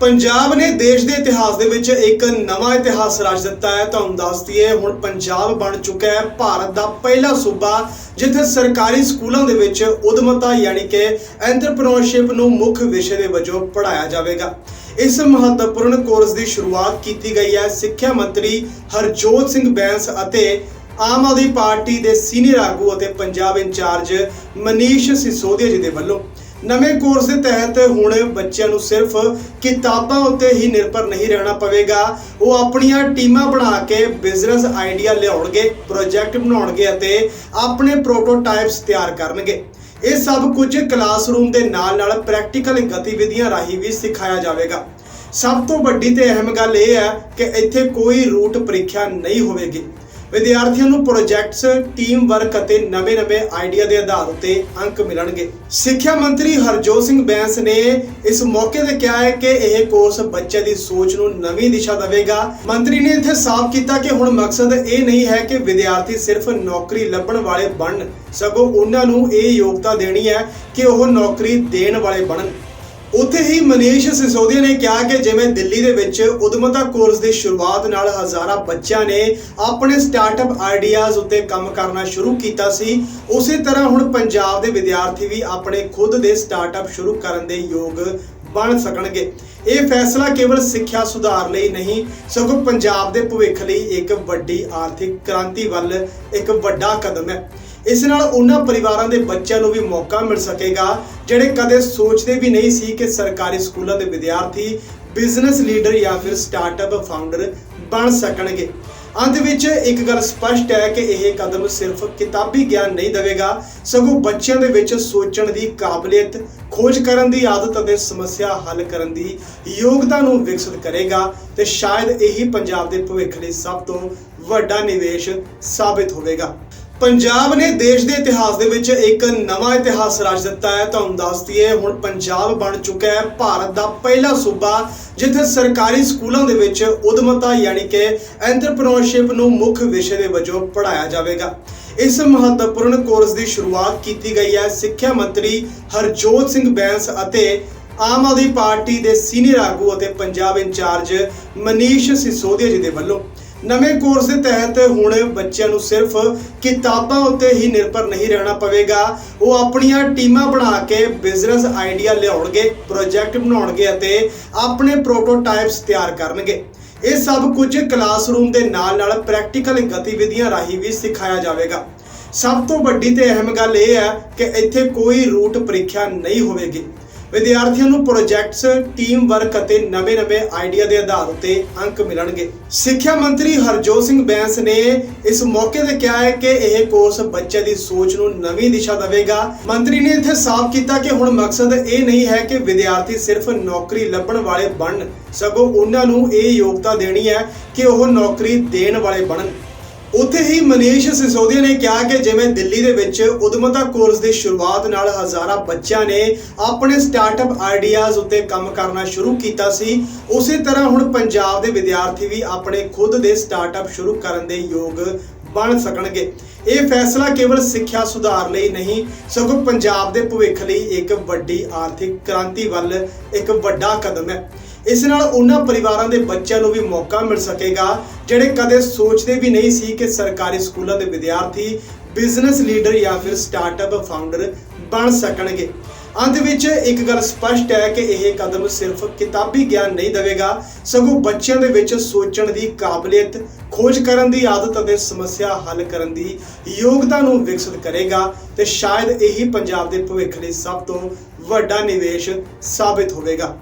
ਪੰਜਾਬ ਨੇ ਦੇਸ਼ ਦੇ ਇਤਿਹਾਸ ਦੇ ਵਿੱਚ ਇੱਕ ਨਵਾਂ ਇਤਿਹਾਸ ਰਚ ਦਿੱਤਾ ਹੈ। ਤੁਹਾਨੂੰ ਦੱਸ ਦਈਏ, ਹੁਣ ਪੰਜਾਬ ਬਣ ਚੁੱਕਾ ਹੈ। ਭਾਰਤ ਦਾ ਪਹਿਲਾ ਸੂਬਾ, ਜਿੱਥੇ ਸਰਕਾਰੀ ਸਕੂਲਾਂ ਦੇ ਵਿੱਚ ਉਦਮਤਾ ਯਾਨੀ ਕਿ ਐਂਟਰਪ੍ਰੈਨਿਓਰਸ਼ਿਪ ਨੂੰ ਮੁੱਖ ਵਿਸ਼ੇ ਦੇ ਵਜੋਂ ਪੜ੍ਹਾਇਆ ਜਾਵੇਗਾ। ਇਸ ਮਹੱਤਵਪੂਰਨ ਕੋਰਸ ਦੀ ਸ਼ੁਰੂਆਤ ਕੀਤੀ ਗਈ ਹੈ ਸਿੱਖਿਆ ਮੰਤਰੀ ਹਰਜੋਤ ਸਿੰਘ ਬੈਂਸ ਅਤੇ ਆਮ ਆਦਮੀ ਪਾਰਟੀ ਦੇ ਸੀਨੀਅਰ ਆਗੂ ਅਤੇ ਪੰਜਾਬ ਇੰਚਾਰਜ ਮਨੀਸ਼ ਸਿਸੋਦੀਆ ਜੀ ਦੇ ਵੱਲੋਂ। ਨਵੇਂ ਕੋਰਸ ਦੇ ਤਹਿਤ ਹੁਣ ਬੱਚਿਆਂ ਨੂੰ ਸਿਰਫ ਕਿਤਾਬਾਂ ਉੱਤੇ ਹੀ ਨਿਰਭਰ ਨਹੀਂ ਰਹਿਣਾ ਪਵੇਗਾ। ਉਹ ਆਪਣੀਆਂ ਟੀਮਾਂ ਬਣਾ ਕੇ ਬਿਜ਼ਨਸ ਆਈਡੀਆ ਲਿਆਉਣਗੇ ਪ੍ਰੋਜੈਕਟ ਬਣਾਉਣਗੇ ਅਤੇ ਆਪਣੇ ਪ੍ਰੋਟੋਟਾਈਪਸ ਤਿਆਰ ਕਰਨਗੇ। ਇਹ ਸਭ ਕੁਝ ਕਲਾਸਰੂਮ ਦੇ ਨਾਲ ਨਾਲ ਪ੍ਰੈਕਟੀਕਲ ਗਤੀਵਿਧੀਆਂ ਰਾਹੀਂ ਵੀ ਸਿਖਾਇਆ ਜਾਵੇਗਾ। ਸਭ ਤੋਂ ਵੱਡੀ ਤੇ ਅਹਿਮ ਗੱਲ ਇਹ ਹੈ ਕਿ ਇੱਥੇ ਕੋਈ ਰੂਟ ਪ੍ਰੀਖਿਆ ਨਹੀਂ ਹੋਵੇਗੀ। ਵਿਦਿਆਰਥੀਆਂ ਨੂੰ ਪ੍ਰੋਜੈਕਟਸ ਟੀਮ ਵਰਕ ਅਤੇ ਨਵੇਂ-ਨਵੇਂ ਆਈਡੀਆ ਦੇ ਆਧਾਰ ਉੱਤੇ ਅੰਕ ਮਿਲਣਗੇ। ਸਿੱਖਿਆ ਮੰਤਰੀ ਹਰਜੋਤ ਸਿੰਘ ਬੈਂਸ ਨੇ ਇਸ ਮੌਕੇ ਤੇ ਕਿਹਾ ਹੈ ਕਿ ਇਹ ਕੋਰਸ ਬੱਚੇ ਦੀ ਸੋਚ ਨੂੰ ਨਵੀਂ ਦਿਸ਼ਾ ਦੇਵੇਗਾ। ਮੰਤਰੀ ਨੇ ਇੱਥੇ ਸਾਫ਼ ਕੀਤਾ ਕਿ ਹੁਣ ਮਕਸਦ ਇਹ ਨਹੀਂ ਹੈ ਕਿ ਵਿਦਿਆਰਥੀ ਸਿਰਫ ਨੌਕਰੀ ਲੱਭਣ ਵਾਲੇ ਬਣਨ। ਸਗੋਂ ਉਹਨਾਂ ਨੂੰ ਇਹ ਯੋਗਤਾ ਦੇਣੀ ਹੈ ਕਿ ਉਹ ਨੌਕਰੀ ਦੇਣ ਵਾਲੇ ਬਣਨ। ਉੱਥੇ ਹੀ ਮਨੀਸ਼ ਸਿਸੋਦੀਆ ਨੇ ਕਿਹਾ ਕਿ ਜਿਵੇਂ ਦਿੱਲੀ ਦੇ ਵਿੱਚ ਉਦਮਤਾ ਕੋਰਸ ਦੀ ਸ਼ੁਰੂਆਤ ਨਾਲ ਹਜ਼ਾਰਾਂ ਬੱਚਿਆਂ ਨੇ ਆਪਣੇ ਸਟਾਰਟਅਪ ਆਈਡੀਆਜ਼ ਉੱਤੇ ਕੰਮ ਕਰਨਾ ਸ਼ੁਰੂ ਕੀਤਾ ਸੀ, ਉਸੇ ਤਰ੍ਹਾਂ ਹੁਣ ਪੰਜਾਬ ਦੇ ਵਿਦਿਆਰਥੀ ਵੀ ਆਪਣੇ ਖੁਦ ਦੇ ਸਟਾਰਟਅਪ ਸ਼ੁਰੂ ਕਰਨ ਦੇ ਯੋਗ ਬਣ ਸਕਣਗੇ। ਇਹ ਫੈਸਲਾ ਕੇਵਲ ਸਿੱਖਿਆ ਸੁਧਾਰ ਲਈ ਨਹੀਂ, ਸਗੋਂ ਪੰਜਾਬ ਦੇ ਭਵਿੱਖ ਲਈ ਇੱਕ ਵੱਡੀ ਆਰਥਿਕ ਕ੍ਰਾਂਤੀ ਵੱਲ ਇੱਕ ਵੱਡਾ ਕਦਮ ਹੈ। ਇਸ ਨਾਲ ਉਹਨਾਂ ਪਰਿਵਾਰਾਂ ਦੇ ਬੱਚਿਆਂ ਨੂੰ ਵੀ ਮੌਕਾ ਮਿਲ ਸਕੇਗਾ, ਜਿਹੜੇ ਕਦੇ ਸੋਚਦੇ ਵੀ ਨਹੀਂ ਸੀ ਕਿ ਸਰਕਾਰੀ ਸਕੂਲਾਂ ਦੇ ਵਿਦਿਆਰਥੀ ਬਿਜ਼ਨਸ ਲੀਡਰ ਜਾਂ ਫਿਰ ਸਟਾਰਟਅਪ ਫਾਊਂਡਰ ਬਣ ਸਕਣਗੇ। ਅੰਤ ਵਿੱਚ ਇੱਕ ਗੱਲ ਸਪਸ਼ਟ ਹੈ ਕਿ ਇਹ ਕਦਮ ਸਿਰਫ ਕਿਤਾਬੀ ਗਿਆਨ ਨਹੀਂ ਦੇਵੇਗਾ, ਸਗੋਂ ਬੱਚਿਆਂ ਦੇ ਵਿੱਚ ਸੋਚਣ ਦੀ ਕਾਬਲੀਅਤ, ਖੋਜ ਕਰਨ ਦੀ ਆਦਤ ਅਤੇ ਸਮੱਸਿਆ ਹੱਲ ਕਰਨ ਦੀ ਯੋਗਤਾ ਨੂੰ ਵਿਕਸਿਤ ਕਰੇਗਾ ਤੇ ਸ਼ਾਇਦ ਇਹੀ ਪੰਜਾਬ ਦੇ ਭਵਿੱਖ ਲਈ ਸਭ ਤੋਂ ਵੱਡਾ ਨਿਵੇਸ਼ ਸਾਬਿਤ ਹੋਵੇਗਾ। ਪੰਜਾਬ ਨੇ ਦੇਸ਼ ਦੇ ਇਤਿਹਾਸ ਦੇ ਵਿੱਚ ਇੱਕ ਨਵਾਂ ਇਤਿਹਾਸ ਰਚ ਦਿੱਤਾ ਹੈ। ਤੁਹਾਨੂੰ ਦੱਸ ਦਈਏ, ਹੁਣ ਪੰਜਾਬ ਬਣ ਚੁੱਕਾ ਹੈ। ਭਾਰਤ ਦਾ ਪਹਿਲਾ ਸੂਬਾ, ਜਿੱਥੇ ਸਰਕਾਰੀ ਸਕੂਲਾਂ ਦੇ ਵਿੱਚ ਉਦਮਤਾ ਯਾਨੀ ਕਿ ਐਂਟਰਪ੍ਰੈਨਿਓਰਸ਼ਿਪ ਨੂੰ ਮੁੱਖ ਵਿਸ਼ੇ ਦੇ ਵਜੋਂ ਪੜ੍ਹਾਇਆ ਜਾਵੇਗਾ। ਇਸ ਮਹੱਤਵਪੂਰਨ ਕੋਰਸ ਦੀ ਸ਼ੁਰੂਆਤ ਕੀਤੀ ਗਈ ਹੈ ਸਿੱਖਿਆ ਮੰਤਰੀ ਹਰਜੋਤ ਸਿੰਘ ਬੈਂਸ ਅਤੇ ਆਮ ਆਦਮੀ ਪਾਰਟੀ ਦੇ ਸੀਨੀਅਰ ਆਗੂ ਅਤੇ ਪੰਜਾਬ ਇੰਚਾਰਜ ਮਨੀਸ਼ ਸਿਸੋਦੀਆ ਜੀ ਦੇ ਵੱਲੋਂ। ਨਵੇਂ ਕੋਰਸ ਦੇ ਤਹਿਤ ਹੁਣ ਬੱਚਿਆਂ ਨੂੰ ਸਿਰਫ ਕਿਤਾਬਾਂ ਉੱਤੇ ਹੀ ਨਿਰਭਰ ਨਹੀਂ ਰਹਿਣਾ ਪਵੇਗਾ। ਉਹ ਆਪਣੀਆਂ ਟੀਮਾਂ ਬਣਾ ਕੇ ਬਿਜ਼ਨਸ ਆਈਡੀਆ ਲਿਆਉਣਗੇ ਪ੍ਰੋਜੈਕਟ ਬਣਾਉਣਗੇ ਅਤੇ ਆਪਣੇ ਪ੍ਰੋਟੋਟਾਈਪਸ ਤਿਆਰ ਕਰਨਗੇ। ਇਹ ਸਭ ਕੁਝ ਕਲਾਸਰੂਮ ਦੇ ਨਾਲ ਨਾਲ ਪ੍ਰੈਕਟੀਕਲ ਗਤੀਵਿਧੀਆਂ ਰਾਹੀਂ ਵੀ ਸਿਖਾਇਆ ਜਾਵੇਗਾ। ਸਭ ਤੋਂ ਵੱਡੀ ਤੇ ਅਹਿਮ ਗੱਲ ਇਹ ਹੈ ਕਿ ਇੱਥੇ ਕੋਈ ਰੂਟ ਪ੍ਰੀਖਿਆ ਨਹੀਂ ਹੋਵੇਗੀ। ਵਿਦਿਆਰਥੀਆਂ ਨੂੰ ਪ੍ਰੋਜੈਕਟਸ ਟੀਮ ਵਰਕ ਅਤੇ ਨਵੇਂ-ਨਵੇਂ ਆਈਡੀਆ ਦੇ ਆਧਾਰ ਉੱਤੇ ਅੰਕ ਮਿਲਣਗੇ। ਸਿੱਖਿਆ ਮੰਤਰੀ ਹਰਜੋਤ ਸਿੰਘ ਬੈਂਸ ਨੇ ਇਸ ਮੌਕੇ ਤੇ ਕਿਹਾ ਹੈ ਕਿ ਇਹ ਕੋਰਸ ਬੱਚੇ ਦੀ ਸੋਚ ਨੂੰ ਨਵੀਂ ਦਿਸ਼ਾ ਦੇਵੇਗਾ। ਮੰਤਰੀ ਨੇ ਇੱਥੇ ਸਾਫ਼ ਕੀਤਾ ਕਿ ਹੁਣ ਮਕਸਦ ਇਹ ਨਹੀਂ ਹੈ ਕਿ ਵਿਦਿਆਰਥੀ ਸਿਰਫ ਨੌਕਰੀ ਲੱਭਣ ਵਾਲੇ ਬਣਨ। ਸਗੋਂ ਉਹਨਾਂ ਨੂੰ ਇਹ ਯੋਗਤਾ ਦੇਣੀ ਹੈ ਕਿ ਉਹ ਨੌਕਰੀ ਦੇਣ ਵਾਲੇ ਬਣਨ। ਉੱਥੇ ਹੀ ਮਨੀਸ਼ ਸਿਸੋਦੀਆ ਨੇ ਕਿਹਾ ਕਿ ਜਿਵੇਂ ਦਿੱਲੀ ਦੇ ਵਿੱਚ ਉਦਮਤਾ ਕੋਰਸ ਦੀ ਸ਼ੁਰੂਆਤ ਨਾਲ ਹਜ਼ਾਰਾਂ ਬੱਚਿਆਂ ਨੇ ਆਪਣੇ ਸਟਾਰਟਅਪ ਆਈਡੀਆਜ਼ ਉੱਤੇ ਕੰਮ ਕਰਨਾ ਸ਼ੁਰੂ ਕੀਤਾ ਸੀ, ਉਸੇ ਤਰ੍ਹਾਂ ਹੁਣ ਪੰਜਾਬ ਦੇ ਵਿਦਿਆਰਥੀ ਵੀ ਆਪਣੇ ਖੁਦ ਦੇ ਸਟਾਰਟਅਪ ਸ਼ੁਰੂ ਕਰਨ ਦੇ ਯੋਗ ਬਣ ਸਕਣਗੇ। ਇਹ ਫੈਸਲਾ ਕੇਵਲ ਸਿੱਖਿਆ ਸੁਧਾਰ ਲਈ ਨਹੀਂ, ਸਗੋਂ ਪੰਜਾਬ ਦੇ ਭਵਿੱਖ ਲਈ ਇੱਕ ਵੱਡੀ ਆਰਥਿਕ ਕ੍ਰਾਂਤੀ ਵੱਲ ਇੱਕ ਵੱਡਾ ਕਦਮ ਹੈ। ਇਸ ਨਾਲ ਉਹਨਾਂ ਪਰਿਵਾਰਾਂ ਦੇ ਬੱਚਿਆਂ ਨੂੰ ਵੀ ਮੌਕਾ ਮਿਲ ਸਕੇਗਾ, ਜਿਹੜੇ ਕਦੇ ਸੋਚਦੇ ਵੀ ਨਹੀਂ ਸੀ ਕਿ ਸਰਕਾਰੀ ਸਕੂਲਾਂ ਦੇ ਵਿਦਿਆਰਥੀ ਬਿਜ਼ਨਸ ਲੀਡਰ ਜਾਂ ਫਿਰ ਸਟਾਰਟਅਪ ਫਾਊਂਡਰ ਬਣ ਸਕਣਗੇ। ਅੰਤ ਵਿੱਚ ਇੱਕ ਗੱਲ ਸਪਸ਼ਟ ਹੈ ਕਿ ਇਹ ਕਦਮ ਸਿਰਫ ਕਿਤਾਬੀ ਗਿਆਨ ਨਹੀਂ ਦੇਵੇਗਾ, ਸਗੋਂ ਬੱਚਿਆਂ ਦੇ ਵਿੱਚ ਸੋਚਣ ਦੀ ਕਾਬਲੀਅਤ, ਖੋਜ ਕਰਨ ਦੀ ਆਦਤ ਅਤੇ ਸਮੱਸਿਆ ਹੱਲ ਕਰਨ ਦੀ ਯੋਗਤਾ ਨੂੰ ਵਿਕਸਿਤ ਕਰੇਗਾ ਤੇ ਸ਼ਾਇਦ ਇਹੀ ਪੰਜਾਬ ਦੇ ਭਵਿੱਖ ਲਈ ਸਭ ਤੋਂ ਵੱਡਾ ਨਿਵੇਸ਼ ਸਾਬਿਤ ਹੋਵੇਗਾ।